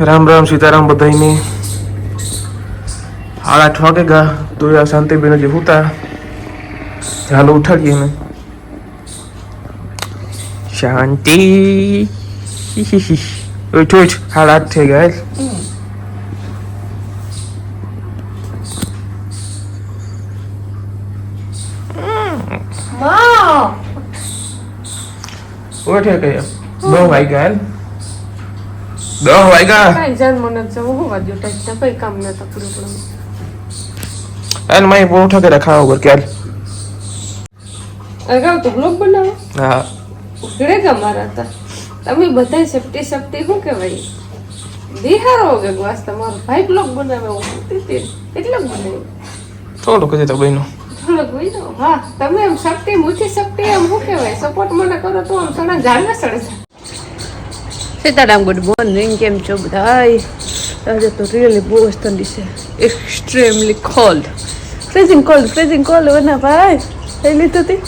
રામ રામ સીતારામ બધાઈને સાડા આઠ વાગે ગા તો આ શાંતિબેન જે હુતા. ચાલો ઉઠાડીએ ને શાંતિ. ઉઠ ઉઠ. સાડા આઠ થઈ ગયા ઓઠે કયા બહુ દસ વાગ્યા દસ વાગ્યા? જાણ મને જવું દો ટાઈટ કઈ કામ ન તકડું પડે. અને મારી બહુ ઠકે રખા ઉપર ક્યારે? અગાઉ તો બ્લોગ બનાવો? હા. ઉગડે ગા મારા હતા તમે બધા સેફટી સેફટી શું કહેવાય? બિહારો કે વાસ તમારો ભાઈ બ્લોગ બનાવે હું એટલે બનાવ્યું થોડુંક હજી તો બન્યું. થોડુંક હોય હા તમે એમ શક્તિ મૂછી શક્તિ એમ શું કહેવાય? સપોર્ટ મને કરો તો આમ સોના ઝાડને સડે સીતારામ ગુડ મોર્નિંગ કેમ છો બધા આજે તો રિયલી બહુ જ ઠંડી છે. Extremely cold freezing cold freezing cold વના ભાઈ? થઈ લીધું તી?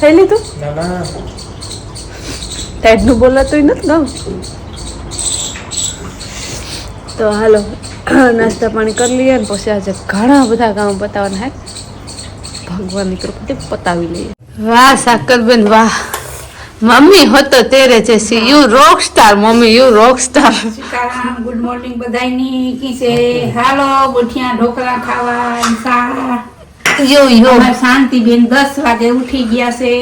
થઈ લીધું? ટાઈટનું બોલાતું નથી ગમ તો હાલો નાસ્તા પાણી કરી લઈએ ને પછી આજે ઘણા બધા કામ બતાવવાના હે. ભગવાનની કૃપાથી પતાવી લઈએ. વાહ સાકરબેન વાહ. મમ્મી હતો તેરે જैसी you rock star mummy you rock star good morning બધાયની કી છે? હાલો ગોઠિયા ઢોકળા ખાવા ને સા યો યો. શાંતિ બેન દસ વાગે ઉઠી ગયા છે.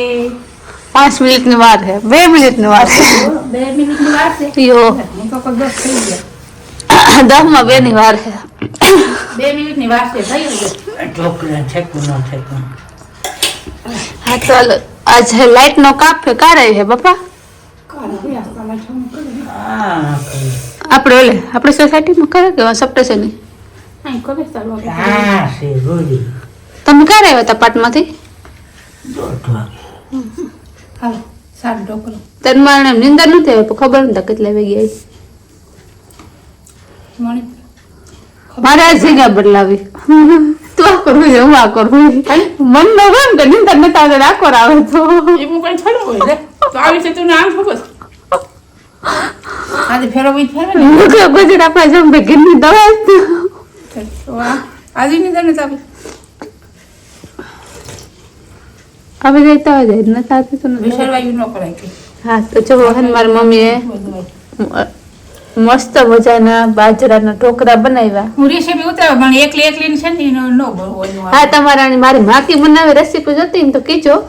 પાંચ મિનિટની વાર હે બે મિનિટની વાર હે બે મિનિટની વાર છે? યો. હું તો કોઈ દસ થઈ ગયા. 10 માં બે ની વાર હે બે મિનિટની વાર છે થઈ ગઈ. ઢોકળા ઠેકું ન ઠેકું હા ચાલો આજે લાઈટ નો કાપ કારે હે બાપા? આ આપણે ઓલે આપણી સોસાયટીમાં કરે કે છે તમે ક્યારે આવ્યા હતા પાટમાંથી તન મારે નિંદર નથી આવી ખબર નથી કેટલા વાગે આવી. મારે આ જગ્યા બદલાવી. તું આ કરવું છે હું? આ કરવું મન નો ગમ કે નિંદર આવતી આકોર આવે તો. એ હું કઈ થોડું હોય તો આવી છે તું નામ ફોકસ આજે ફેરો ભાઈ ફેરો ને? મુખ તો ગુજરાત આપણા જેમ ઘરની દવા વાહ આજે નિંદર તને ચાવી હવે જઈતા હોય જાય નથી આવતી તો વિસરવાયું ન કરાય હા તો જો હન મારી મમ્મીએ મસ્ત મજાના બાજરાના ટોકરા બનાવ્યા. હું રેસીપી ઉતારો પણ એકલી એકલી છે ને ન હા તમારા મારી માકી બનાવે રેસીપી જોતી ને તો કીજો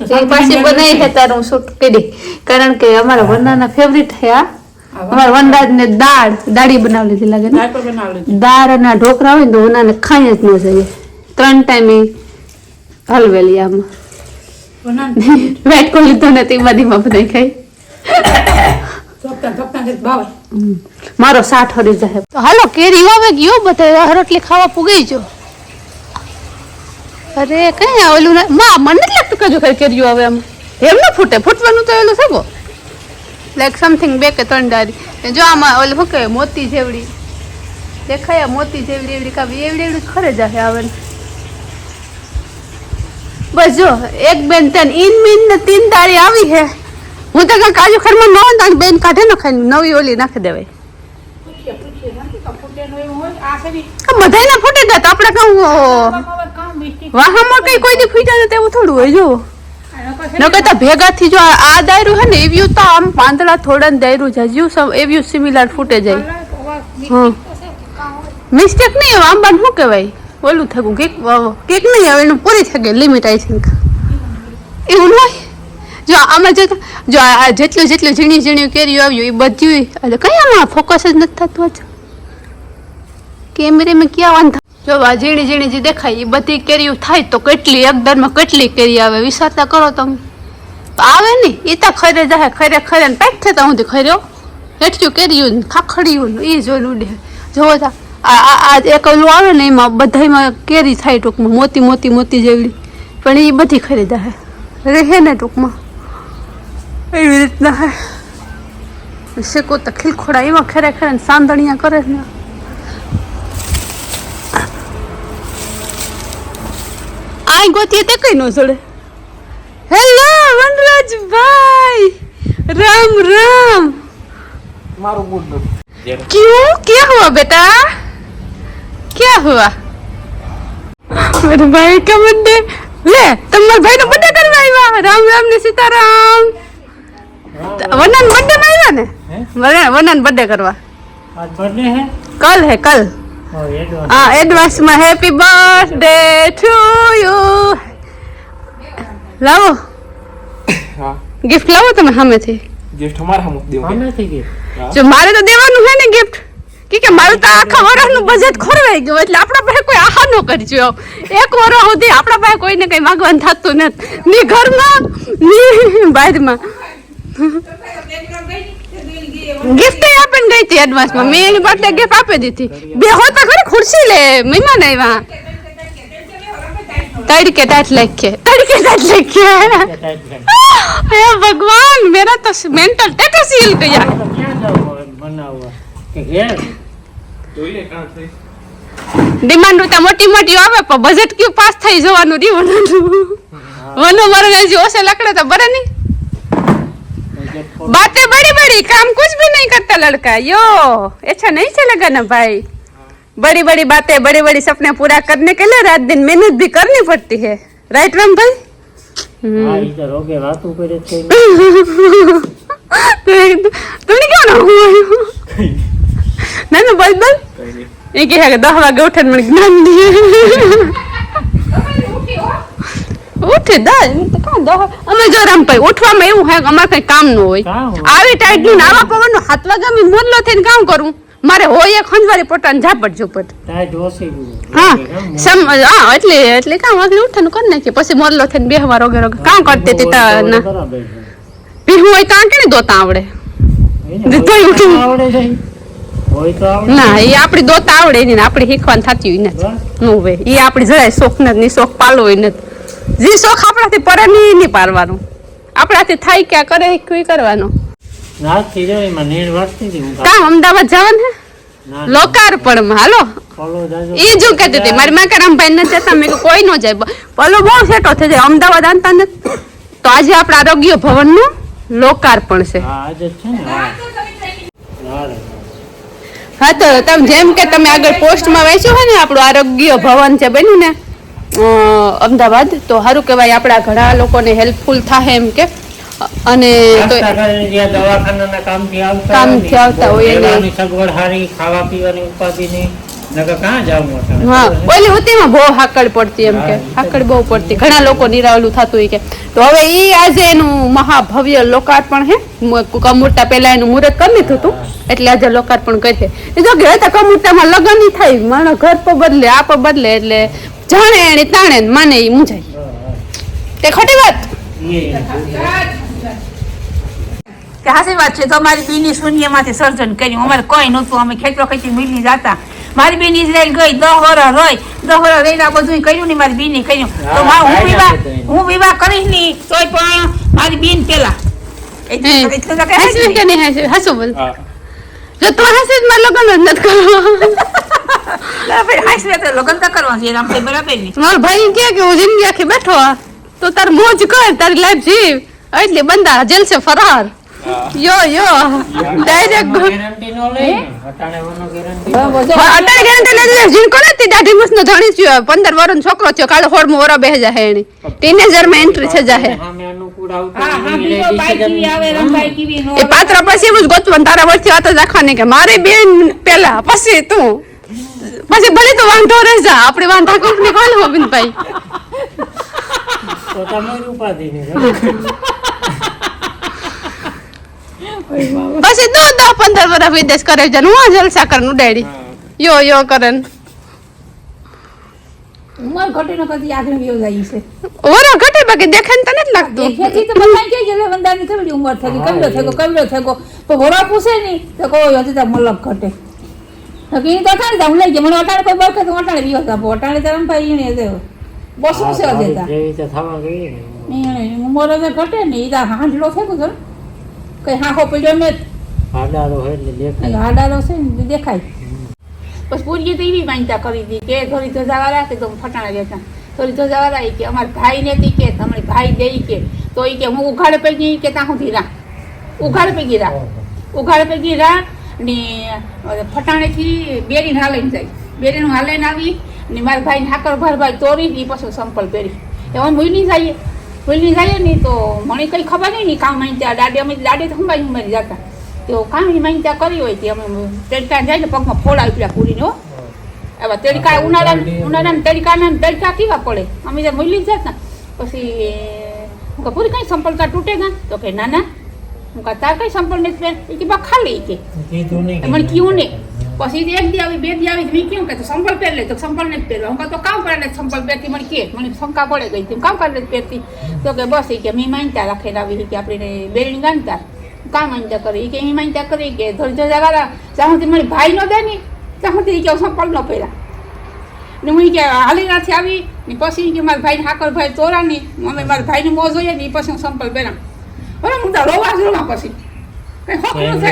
એ પાછી બનાવી છે તારું શૂટ કરી કારણ કે અમારા વંદાના ફેવરિટ છે આ અમારા વંદાજ ને દાળ દાળી બનાવી લીધી લાગે ને. દાળ અને ઢોકરા હોય ને તો ઉનાને ખાઈ જ ન જોઈએ. ત્રણ ટાઈમ હલવેલી આમાં. બનાવ વેટ કો લીધો ને તે બધીમાં બધા ખાઈ મારો સાઠ હરી જાય હાલો, કેરી આવે ગયો બધા રોટલી ખાવા પૂગી જો અરે, કઈ ઓલું માં, મને નથી લાગતું કે જો કેરીઓ આવે આમ. એમ ન ફૂટે, ફૂટવાનું તો એલું સગો લાઈક સમથિંગ બે કે ત્રણ ડારી જો આમાં ઓલું શું કહેવાય, મોતી જેવડી. દેખાય મોતી જેવડી, એવડી કાવી એવડી એવડી ખરે જાહે આવે. બસ જો, એક બેન તન ઇન મીન ને તીન દાળી આવી હે. હું તો કાજુ ખરમાં ન હોય ને બેન કાઢે ને ખાઈ નવી ઓલી નાખી દેવાય. છે ને ફૂટે ગયા તો આપણે કહું વાહામાં કઈ કોઈ દી ફૂટ્યા નથી એવું થોડું હોય જો. નકર તો ભેગાથી જો આ દાયરું હે ને એવ્યું તો આમ પાંદડા થોડા ને દાયરું સમ એવ્યું સિમિલર ફૂટે જાય. હા મિસ્ટેક નહીં હવે આંબાને શું કહેવાય? ઓલું થયું કેક કેક નહીં આવે એનું પૂરી થઈ ગઈ લિમિટ આઈ થિંક એવું ન હોય? જો આમાં જો જો આ જેટલું જેટલું ઝીણી ઝીણી કેરીયું આવ્યું એ બધું એટલે કઈ આમાં ફોકસ જ નથી થતું જ કેમેરામાં ક્યાં વાંધા? જો આ ઝીણી ઝીણી જે દેખાય એ બધી કેરીઓ થાય તો કેટલી એકદરમાં કેટલી કેરી આવે, વિચારતા કરો તમે. આવે નહીં એ તો ખરે જાય, ખરે ખરે ને પેક થતા હું. ખર્યો હેઠ્યું કેરીયું ને ખાખડ્યું ને એ જોઈને ઉડે જોવો તા, આ એક ઓલું આવે ને, એમાં બધામાં કેરી થાય ટૂંકમાં, મોતી મોતી મોતી જેવડી. પણ એ બધી ખરી જાય. રહે ને ટૂંકમાં. એવી રીતના શેકો તો ખીલખોડા એમાં ખરેખર સાંદણિયા કરે ને આ ગોતીએ તે કઈ નો જોડે? હેલો વનરાજભાઈ રામ રામ! મારું ગુડ ક્યું ક્યાં હુઆ બેટા? ક્યાં હુઆ मेरे ભાઈ का बर्थडे લે तुम ભાઈ भाई का बर्थडे करवाई રામ राम राम ने सीताराम વનન બર્થડે માં આવ્યા ને? વનન વનન બર્થડે કરવા. કલ હે કલ. હા એડવાન્સમાં હેપી બર્થડે ટુ યુ લાવો. ગિફ્ટ લાવો તમે સામેથી. ગિફ્ટ અમારા હમ દેવો સામેથી ગિફ્ટ જો મારે તો દેવાનું હે ને ગિફ્ટ કે કે મારું તો આખા વર્ષનું બજેટ ખોરવાઈ ગયું એટલે આપણા પાસે કોઈ આહા ન કરજો. એક વર્ષ સુધી આપણા પાસે કોઈને કંઈ માગવાનું થતું નથી. ની ઘરમાં ની બહારમાં ગિફ્ટ આપણ ગઈ હતી એડવાન્સમાં મેં. એની પાસે ગિફ્ટ આપી દીધી. બે હોતા ખરી, ખુરશી લે, મહેમાન આવ્યા તડકે ટાટ લખે તડકે ટાટ લખે હે ભગવાન, મેરા તો મેન્ટલ ટેટસ હિલ ગયા. ડિમાન્ડ તો મોટી મોટી આવે, પણ બજેટ કયું પાસ થઈ જવાનું રહ્યું વનો મરને જે ઓછે લકડે તો બરે નહીં. बातें बड़ी बड़ी काम कुछ भी नहीं करता लड़का। यो ऐसा नहीं चलेगा ना भाई? बड़ी बड़ी बातें बड़े बड़े सपने पूरा करने के लिए रात दिन मेहनत भी करनी पड़ती है। राइट राम भाई? हम्म। तुमने तो तो क्यों ना ना बल बल ये क्या है दस वागे मन ज्ञान दिए ઉઠે દસ તો કાં દસ અમે જો રામભાઈ ઉઠવામાં એવું હોય અમારે કઈ કામ ન હોય. આવી ટાઈટનું નાવા પવન હાથ વાગે મોદલો થઈને કામ કરું. મારે હોય એક ખંજવારી પોતાને ઝાપટ ઝુપટ. હા સમ હા એટલે એટલે કામ વાગે ઉઠે ને કરી નાખીએ. પછી મોદલો થઈને બે હવાર રોગે રોગે કામ કરતી હતી તા ના. બરાબર હોય તો આ કેને દોતા આવડે? તો તો ના એ આપણી દોતા આવડે ને આપણે શીખવાનું થતી હોય નથી. નું એ આપણી જરાય શોખ નથી શોખ પાલો હોય નથી. જે શોખ આપણાથી પડે નહીં નહીં પારવાનું આપણાથી થાય ક્યાં કરે કઈ કરવાનું? રાતથી જો એમાં હતી અમદાવાદ જવાનું હે? ના હાલો. એ જો કહેતી હતી મારી માં રામભાઈ ન જતા મેં કોઈ ન જાય. પલો બહુ સેટો થઈ જાય અમદાવાદ આનતા નથી તો આજે આપણે આરોગ્ય ભવનનું લોકાર્પણ છે. હા તો તમે જેમ કે તમે આગળ પોસ્ટમાં વાંચ્યું હોય ને આપણું આરોગ્ય ભવન છે બન્યું ને અમદાવાદ. તો સારું કહેવાય આપણા ઘણા લોકોને હેલ્પફુલ થાય એમ કે. અને દવાખાનાના કામથી આવતા હોય, એને- સગવડ સારી ખાવા પીવાની? હા ઓલી બહુ હાકડ પડતી એમ કે. હાકડ બહુ પડતી. ઘણા લોકો નિરાવલું થતું હોય કે. તો હવે ઈ આજે એનું મહાભવ્ય લોકાર્પણ હે. કમુરતા પહેલા એનું મુહૂર્ત કરી લીધું હતું. એટલે આજે લોકાર્પણ કરી છે. એ જો કે હતા કમુરતામાં લગ્ન થાય. માણસ ઘર પર બદલે આ પર બદલે એટલે જાણે એને તાણે માને એ મૂંઝાય તે ખોટી વાત? કે હાસી વાત છે તો મારી બેની શૂન્યમાંથી સર્જન કર્યું અમારે કોઈ નહોતું અમે ખેતરો ખેતી મિલની જતા. મારી બેન ઇઝરાયલ ગઈ દસ વરસ રોય દસ વર્ષ રહીને આ બધું કર્યું ને મારી બેને કર્યું. તો મા- હું વિવાહ હું વિવાહ કરીશ નહીં તોય પણ મારી બેન પેલા. કહે કે નહીં હસું બોલ. જો તું હાસી જ મારે લગ્ન જ નથી કરવા ને ભાઈ હાસી તો લગ્ન તો કરવા છે આમ બરાબર નહીં મારો ભાઈ કે કે હું જિંદગી આખી બેઠો આ. તો તાર મોજ કર તારી લાઈફ જીવ. એટલે બંદા જેલ છે ફરાર. યો યો. ડાયરેક્ટ ગેરંટી નો લે ને અટાણે વાનો ગેરંટી અટાઈ ગેરંટી લઈ લીધી જીન કોને તી દાઢી મસ્ત ધણી થયો પંદર વર્ષનો છોકરો થયો હોડ મો વરો બેહી જાહે એની ટીનેજરમાં એન્ટ્રી છે જાહે. સામે અનુકૂળ આવતું નો એ પાત્ર પછી એવું જ ગોતવાનું તારા વર્ષથી વાત જ રાખવાની કે મારી બેન પેલા પછી તું. પછી ભલે તો વાંધો રહી જા. આપણે વાંધા કંપની કોલ ગોવિંદભાઈ તો તમારી ઉપાધિ પછી દો દો પંદર વર્ષ વિદેશ કરે છે. હું આ જલસા કરનું ડેડી યો યો કરન ઉંમર ઘટીને કદી આગળ વ્યવ જાય છે. ઓરો ઘટે બાકી દેખે ને તને જ લાગતું. દેખેથી તો બધા કે જલે વંદાની કેવડી ઉંમર થઈ ગઈ કવડો કમલો થઈ ગયો તો હોરા પૂછે નહીં તો કહો હજી તો મલક ઘટે. તો કે ઈ તો અટાણે જાઉં લઈ ગયા મને અટાણે કોઈ બરકે તો અટાણે વિયો આપો અટાણે તો ભાઈ એને દે બસ શું છે હજી તા જેવી રીતે થવા ગઈ એને ઉંમર હવે ઘટે ને એ તો હાંડલો છે તો કઈ હાખો પડ્યો ને હોય એટલે દેખાય. હાડાલો છે ને દેખાય. પછી પૂરીએ તો એવી માન્યતા કરી હતી કે થોડી ધજાવા રાખે તો ફટાણા લેતા થોડી ધજાવા એ કે અમારા ભાઈને તી કે તમારી ભાઈ દઈ કે. તો એ કે હું ઉઘાડે પૈકી કે ત્યાં સુધી રાખ. ઉઘાડે પૈકી રાખ. ઉઘાડે પૈકી રા ને ફટાણેથી બેરીને હાલઈને જાય. બેરીનું હાલઈને આવી ને મારા ભાઈને હાકર ભરભાઈ તોરી ને પછી સંપલ પહેરી. એમાં મૂલી જઈએ. ભૂલી જઈએ ને તો મને કંઈ ખબર નહીં ને કામ અહીં ત્યાં દાડે અમે દાડે તો હંભાઈ હંભાઈ જતા. તો કામ અહીં ત્યાં કરી હોય તે અમે તેડકા જાય ને પગમાં ફોડા પેલા પૂરીનો એવા તડકા ઉનાળા ઉનાળા. તડકાના તડકા કેવા પડે? અમે ત્યાં મૂલી જતા. પછી પૂરી કઈ સંપલતા તૂટે ગયા તો કે ના ના હું કહું તાર કઈ સંપલ નથી એ કે બા ખાલી કે. મને કીધું નહીં. પછી એક દી આવી બે દી આવી મેં કેવું કે સંપલ પહેર લે તો સંપલ નથી પહેરવા. હું તો કામ કરે સંપલ પહેરતી. મને કે મને શંકા પડે ગઈ તું કામ કરે નથી પહેરતી. તો કે બસ એ કે મેં માનતા રાખેલા આવી કે આપણે બેરણી ગાંધતા કામ માનતા કરી. કે એ માનતા કરી કે ધોરી ધોરી જ્યાં સુધી મારી ભાઈ ન દે ને ત્યાં સુધી કે સંપલ ન પહેરા. ને હું કે હાલી નાથી આવી ને પછી કે મારા ભાઈ હાકર ભાઈ તોરા ને અમે મારા ભાઈને મોજ જોઈએ ને એ પછી હું સંપલ પહેરા બરાબર હું તારો રોવા પછી.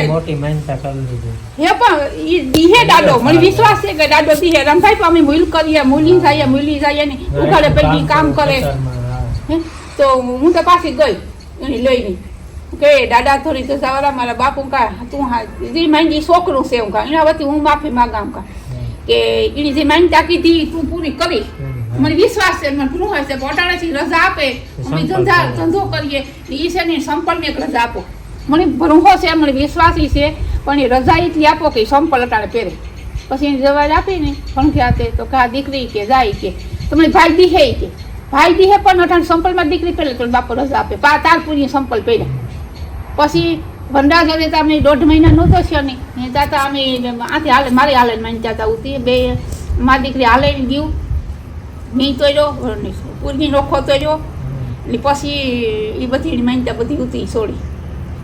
મોટી માનતા કરી દીધી હે પણ ઈ દીહે દાડો મને વિશ્વાસ છે કે દાડો દીહે. રમભાઈ પણ અમે મૂલ કરીએ મૂલી જાય મૂલી જાય ને ઉઘાડે પૈકી કામ કરે. હે? તો હું તો પાછી ગઈ એની લઈને. કે દાદા થોડી તો સવારા મારા બાપુ કા તું હા જે માંગી છોકરું છે. હું કા એના વતી હું માફી માંગામ કા. કે એની જે માંગતા કીધી તું પૂરી કરી મને વિશ્વાસ છે મને પૂરું હોય છે પોટાળાથી રજા આપે. અમે ધંધા ધંધો કરીએ. એ છે ને સંપલને એક રજા આપો. મને ભરૂહો છે મને વિશ્વાસી છે પણ એ રજા એટલી આપો કે સંપલ અટાડે પહેરે. પછી એની જવાબ આપી ને પંખ્યા તે તો કા દીકરી કે જાય કે. તમને ભાઈ દીહે કે. ભાઈ દીહે પણ અટાણે સંપલમાં દીકરી પહેરે તો બાપો રજા આપે. પા તારપુરી સંપલ પહેર્યા. પછી ભંડાર જોડે તો અમે દોઢ મહિના નહોતો છે નહીં ત્યાં તાતા અમે આથી હાલે મારી હાલે માની જતા ઉતી. બે મારી દીકરી હાલે ગયું. મેં તોડ્યો પૂરની રોખો તોડ્યો એટલે પછી એ બધી માનતા બધી ઉતરી છોડી.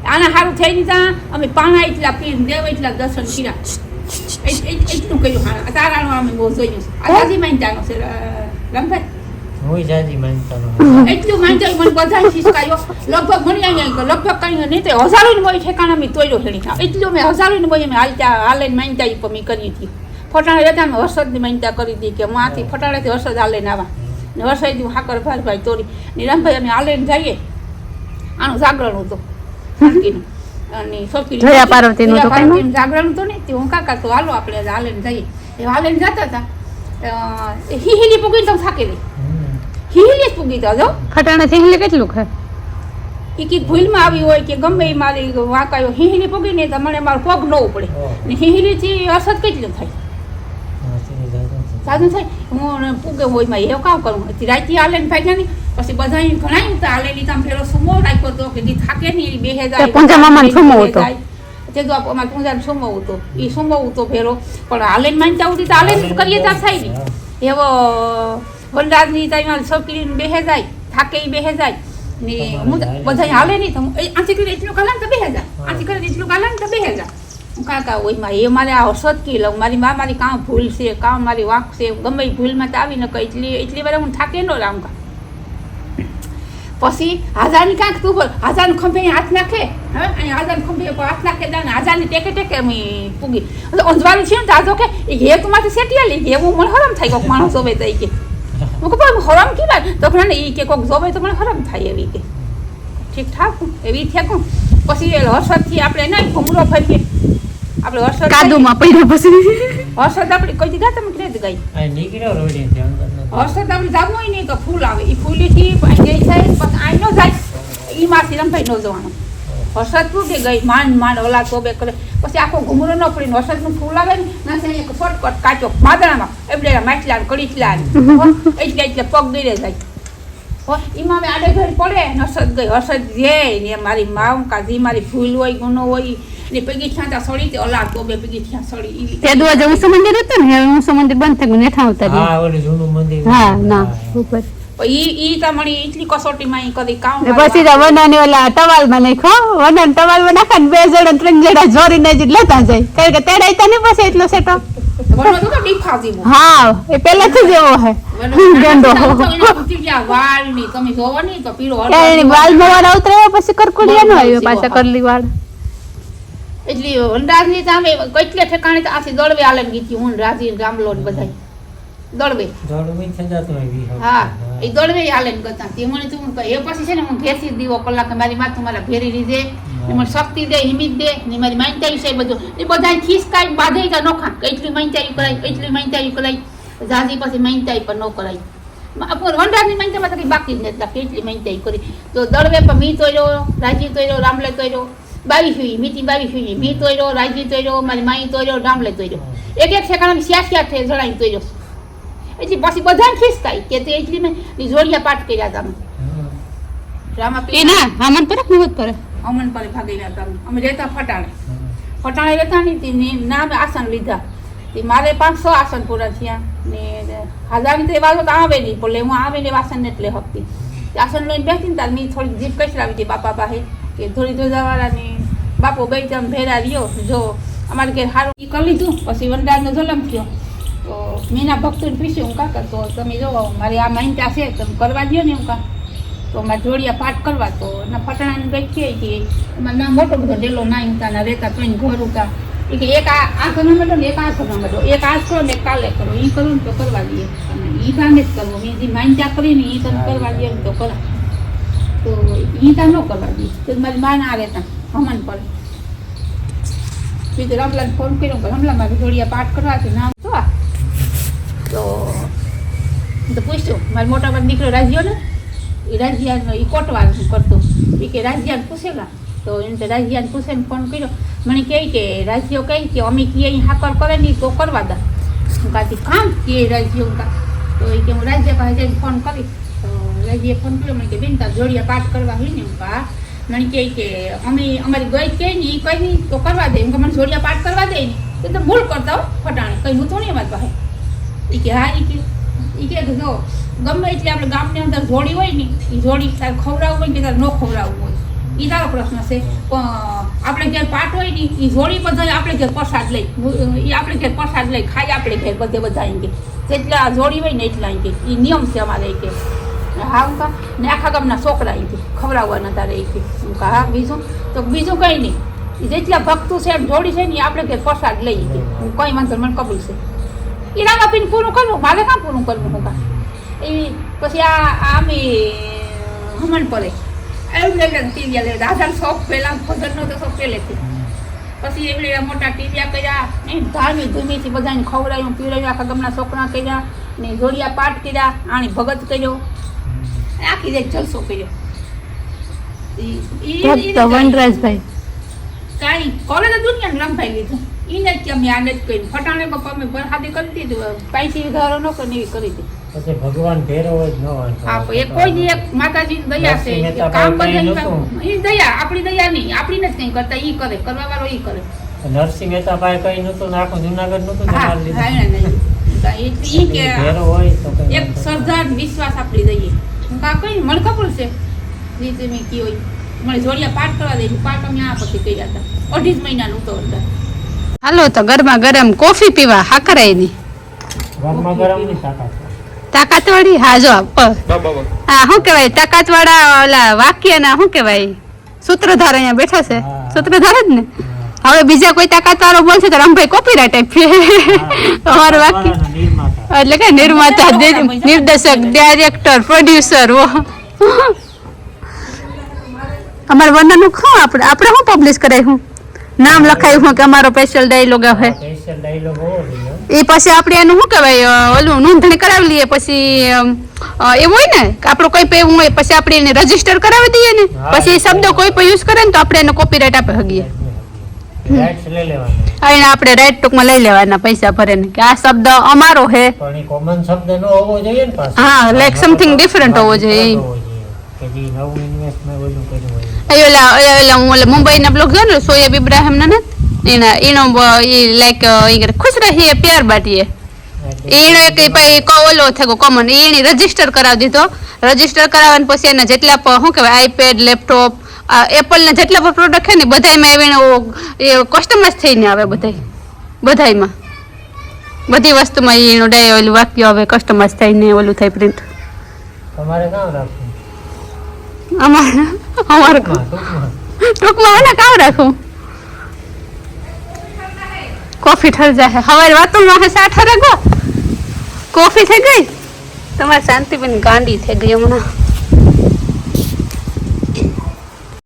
આના સારું થઈ ત્યાં અમે પાણા એટલા પીને દેવ એટલા દર્શન કર્યા. એ- એ- એટલું કર્યું હા તારાનું અમે બહુ જોયું આ દાદી માનતાનો છે રમભાઈ. હું જાજી માનતા એટલું માંડ્યું મને બધા શીખવાયો લગભગ મને અહીંયા લગભગ કઈ નહીં તો હજારો ને મોય ઠેકાણા મેં તોડ્યો એટલું મેં હજારો ને મોય મેં હાલતા હાલે માનતા ઈ પણ મેં કરી હતી. ફટાણે રહેતા મેં વરસાદની માનતા કરી હતી કે હું આથી ફટાણેથી વરસાદ હાલે ને આવા. ને વરસાદ હાકર ભાઈ ભાઈ તોડી. ને રામભાઈ અમે હાલે જઈએ. આનું જાગરણ હતું. નાનકીનું. અને સોપી પાર્વતીનું જાગરણ હતું ને તે હું કાકા તો હાલો આપણે હાલે જઈએ. એ હાલે ને જતા હતા. હિહિલી પૂગીને તો થાકેલી હિહિલી જ પૂગી તો જો. ખટાણે હિહિલી કેટલું ખાય? એ કંઈક ભૂલમાં આવી હોય કે ગમે એ મારી વાંકાયો. હિહિલી પૂગી ને તો મને મારો પગ ન ઉપડે. ને હિહિલીથી અસર કેટલું થાય? સાધુ થાય હું પૂગે હોયમાં એવું કામ કરું. હતી રાતી હાલે ને ભાગ્યા ને પછી બધા ઘણા ઉતા હાલેલી તમે પેલો સુમો રાખ્યો હતો કે જે થાકે નહીં બે તે હતો. તે તો અમારે પૂંજા સુમો હતો. એ સુમો હતો ફેરો પણ હાલે માનતા ઉતી તો હાલે કરીએ ત્યાં થાય નહીં એવો વનરાજની ત્યાં છોકરી બેહે જાય થાકે એ બેહે જાય ને હું બધા હાલે નહીં તો આથી કરીને એટલું કાલે ને તો બે હજાર. આથી કરીને એટલું કાલે ને તો બે જાય હું કાકા હોયમાં એ મારે આ સતકી લઉં મારી મા મારી કાં ભૂલ છે, કાં મારી વાંક છે ગમે ભૂલમાં તો આવી ન કહી એટલી એટલી વાર હું થાકે ન રામ કા પછી હાજારની કાંક તું બોલ. હાજારનું ખંભે હાથ નાખે. હવે અહીં હાજાર ખંભે હાથ નાખે દાને હાજારની ટેકે ટેકે અમે પૂગી. એટલે અંજવાળી છે ને તો કે, એ ઘે તું માથે સેટિયા લઈ ગઈ. એવું મને હરમ થાય કોઈક માણસ જોવે કે. હું કહું હરમ હરમ વાત તો ને એ કે કોઈક જોવે તો મને હરમ થાય એવી કે. ઠીક ઠાક, એવી થેકું પછી એ હર્ષદથી આપણે નહીં ઘૂમરો ફરીએ આપણે હર્ષદ કાદુમાં પડ્યો પછી. હર્ષદ આપણે કોઈ દીધા તમે ક્યાં ગઈ. આ નીકળ્યો હર્ષદ આપણે જાવું હોય ને તો ફૂલ આવે. એ ફૂલીથી અહીં જઈ જાય પછી અહીં ન જાય. એ માંથી રમભાઈ ન જવાનું. હર્ષદ તૂટી ગઈ. માંડ માંડ ઓલા કોબે કરે. પછી આખો ઘૂમરો ન પડીને હર્ષદનું ફૂલ આવે ને નાસે એક શોર્ટકટ કાચો માદણામાં એટલે માટલા કડીચલા એટલે એટલે પગ દઈને જાય. હો, એમાં આડે ઘડી પડે ને હર્ષદ ગઈ. હર્ષદ જે ને મારી માવ કાજી મારી ફૂલ હોય ગુનો હોય ને પગી છાંતા સળી તે અલાગ ગોબે પગી છાં સળી એવી તે દુઆ જે ઊંચું મંદિર હતું ને હવે ઊંચું મંદિર બંધ થઈ ગયું નેઠા ઉતારી હા ઓલું જૂનું મંદિર. હા ના ઉપર. ઈ ઈ તમારી એટલી કસોટીમાં ઈ કદી કામ પછી તો વડાને ઓલા ટવાલમાં નાખ્યો વડાને ટવાલમાં નાખે બે જણા ત્રણ જણા જોરીને જ લેતા જાય. કારણ કે તેડાઈ તો નહીં પછી એટલો સેટો. તો હું હા એ પહેલેથી જ એવો હે. ગંડો ની તમે જોવો ની તો પીળો પછી કરકુડિયા નો આવ્યો પાછા કરલી વાળ. એટલી વનરાજની સામે કેટલે ઠેકાણે તો આથી દળવે આલે ગીતી હું રાજી રામલો ને બધાય. દળવે. હા એ દળવે હાલે કરતા. તે મને તું એ પછી છે ને હું ઘેરથી દીવો કલાક મારી માથું મારા ભેરી લીધે મને શક્તિ દે હિમિત દે ને મારી માનતાઈ છે બધું. એ બધા ખીસકાઈ બાંધે તો નોખા કેટલી માનતાયું કરાય કેટલી માનતાયું કરાય. જાજી પછી માનતાઈ પણ ન કરાય. વંડારની માનતામાં તો કંઈ બાકી જ નથી. કેટલી માનતાઈ કરી. તો દળવે પણ મી તોર્યો રાજી તોર્યો રામલે તોર્યો બાવી હુઈ મીતી બાવી હુઈ મી તોર્યો રાજી તોર્યો મારી માઈ તોર્યો રામલે તોર્યો એક એક સેકન્ડ સ્યા સ્યા થઈ જણાઈ તોર્યો એટલે પછી બધા ખીસકાઈ કે તે એટલી મેં જોડિયા પાઠ કર્યા. હમ. રામા એ ના હામન પર નહોત કરે અમન પર ભાગેલા હતા અમે. અમે રહેતા ફટાણે. ફટાણે રહેતા નહીં તે નામે આસન લીધા તે મારે પાંચસો આસન પૂરા થયા ને હાજારની તો વાતો તો આવે નહીં પણ હું આવે ને વાસણ એટલે હકતી આસન લઈને બેઠી ને તાર મેં થોડીક જીભ કચરાવી હતી બાપા પાસે કે ધોળી ધોધાવાળા ને બાપો ગઈ તમે ભેરા રહ્યો. જો અમારે ઘેર સારું એ કરી લીધું પછી વનરાજનો જલમ થયો. તો મીના ભક્તોને પૂછ્યું હું કાકા તો તમે જો મારી આ માહિતા છે તમે કરવા દો ને હું કા? તો મારે જોડિયા પાઠ કરવા તો એના ફટાણાની ગઈ છે કે એમાં ના મોટો બધો ડેલો ના ઉતાના રહેતા તો ઘર ઉતા. એ કે એક આ આ ઘરમાં ને એક આ ઘરમાં બેઠો એક આ કરો ને કાલે કરો એ કરું ને તો કરવા દઈએ અને એ ભાગે જ કરવો મેં જે કરી ને એ તમે કરવા દે ને તો કરા. તો એ ત્યાં ન કરવા દે. તો મારી મા ના રહેતા હમણ પર બીજું રમલાને ફોન કર્યો કે રમલા મારે જોડિયા પાઠ કરવા છે નામ તો તો તો પૂછ્યું, મારો મોટા ભાઈ દીકરો રાજ્યો ને? એ રાજ્યાનો એ કોટવાનું કરતો. એ કે રાજ્યાને પૂછેલા. તો એને તો રાજ્યાને પૂછે ફોન કર્યો. મને કહે કે રાજ્યો કહે કે? અમે અહીં હાકર કરે નહીં તો કરવા દા. હું કાંથી, કામ કે રાજ્યો તો એ કે, હું રાજ્ય પાસે જઈને ફોન કરીશ તો ફોન કર્યો. મને કે, બેન, તાર જોડિયા પાઠ કરવા હોય ને. કા મને કહે કે, અમે, અમારી ગઈ કહે ને એ કહી તો કરવા દે. એમ કે મને જોડિયા પાઠ કરવા દે ને. તો તમે ભૂલ કરતા હો, ફટાણે. કંઈ હું તો નહીં અમારી પાસે એ કે, હા. એ કે એ કે, જો, ગમે એટલે આપણે ગામની અંદર જોડી હોય ને એ જોડી તારે ખવડાવવું હોય કે તારે ન ખવડાવવું હોય. એ તારો પ્રશ્ન છે. પણ આપણે ઘેર પાટ હોય ને એ જોડી બધા આપણે ઘેર પ્રસાદ લઈ એ આપણે ઘેર પ્રસાદ લઈ ખાઈ આપણે ઘેર બધે બધા કે. જેટલા જોડી હોય ને એટલા કે. એ નિયમ છે અમારે કે. હા કા ને આખા ગામના છોકરા એ ખવડાવવા ખવડાવવાના તારે એ હું કા હા, બીજું? તો બીજું કંઈ નહીં. જેટલા ભક્તો છે એમ જોડી છે ને આપણે કંઈ પ્રસાદ લઈ કે હું કંઈ વાંધો મને કબૂલ છે. ઈરામ પીને પૂરું કરવું, મારે કાં પૂરું કરવું હું કા એ પછી આ આમે હમણ પડે. એવું લઈ લે ટીવિયા લઈ દાદા શોખ પહેલાં, ભજનનો તો શોખ પહેલેથી. પછી એવડે મોટા ટીવિયા કર્યા એ ધામી ધૂમીથી બધાને ખવડાવ્યું પીવડાવ્યું આખા ગામના છોકરા કર્યા, ને જોડિયા પાઠ કર્યા, આણી ભગત કર્યો. આખી જાય જલસો કર્યો. ઈ- વનરાજભાઈ. કાંઈ કોલેજ દુનિયાને લંબાઈ લીધું. એને જ કે અમે આને જ કર્યું. ફટાણે બાપા અમે બરહાદી કરી દીધું. પૈસી ઘરો ન કરીને એવી કરી દીધી. પછી ભગવાન ભેરો હોય જ ન હા એ કોઈ દી એક માતાજીની દયા છે. કામ કરી ઈ દયા આપણી દયા નહીં. આપણી જ કંઈ કરતા. ઈ કરે. કરવા વાળો ઈ કરે. નરસિંહ મહેતા ભાઈ કઈ નતું આખું જુનાગઢ નતું હા હા નહીં. તો કે ભેરો હોય તો એક શ્રદ્ધા વિશ્વાસ આપણી દઈએ. હું કા મને ખબર છે. નીચે મેં કી હોય મને જોડિયા પાઠ કરવા દે પાઠ અમે આ પછી કર્યા હતા. અઢી જ મહિનાનું તો હતા હાલો તો ગરમા ગરમ કોફી પીવા હાકરાયની ગરમા ગરમની તાકાત તાકાત વાળી હા જો હા શું કહેવાય? તાકાત વાળા ઓલા વાક્યના શું કહેવાય? સૂત્રધાર અહીંયા બેઠા છે. સૂત્રધાર જ ને? હવે બીજા કોઈ તાકાતવાળો બોલશે તો રમભાઈ કોપીરાઈટ આપીએ. અમારું વાક્ય એટલે કે નિર્માતા નિર્દેશક ડાયરેક્ટર પ્રોડ્યુસર ઓ અમારે વર્ણનનું શું આપણે આપણે શું પબ્લિશ કરાયું નામ લખાયું હું કે અમારો સ્પેશિયલ ડાયલોગ આવે? એ પછી આપણે એનું શું કહેવાય? ઓલું નોંધણી કરાવી લઈએ પછી એવું હોય ને? કે આપણું કોઈ પણ એવું હોય પછી આપણે એને રજિસ્ટર કરાવી દઈએ ને? પછી એ શબ્દો કોઈ પણ યુઝ કરે ને તો આપણે એને કોપીરાઇટ આપી શકીએ. એને આપણે રાઈટ ટૂંકમાં લઈ લેવાના પૈસા ભરીને. કે આ શબ્દ અમારો છે. પણ એ કોમન શબ્દ ન હોવો જોઈએ ને પાછો. હા, લાઈક સમથિંગ ડિફરન્ટ હોવો જોઈએ. કે જે નવું ઇન્વેસ્ટમેન્ટ ઓલું કર્યું હોય. એ ઓલા હું ઓલા મુંબઈના બ્લોગ જોયો ને સોએબ ઇબ્રાહિમના ને એના એનો બ- એ લાઈક ખુશ રહીએ પ્યાર બાટીએ એનો એક પછી ક- ઓલો થયો કોમન એને રજિસ્ટર કરાવી દીધો. રજિસ્ટર કરાવવાને પછી એના જેટલા શું કહેવાય આઈપેડ લેપટોપ એપલના જેટલા પણ પ્રોડક્ટ છે ને બધામાં એવીને એ કસ્ટમાઇઝ થઈને આવે બધાય. બધાયમાં. બધી વસ્તુમાં એનું ડાય ઓલું વાક્ય આવે કસ્ટમાઇઝ થઈને ઓલું થાય પ્રિન્ટ તમારે કામ રાખવું? અમારે અમારે ટૂંકમાં ટૂંકમાં. ટૂંકમાં કામ રાખું? કોફી ઠર જાય હવારે વાતો માં સાઠ હરે ગો કોફી થઈ ગઈ? તમારે શાંતિબેન ગાંડી થઈ ગઈ હમણાં.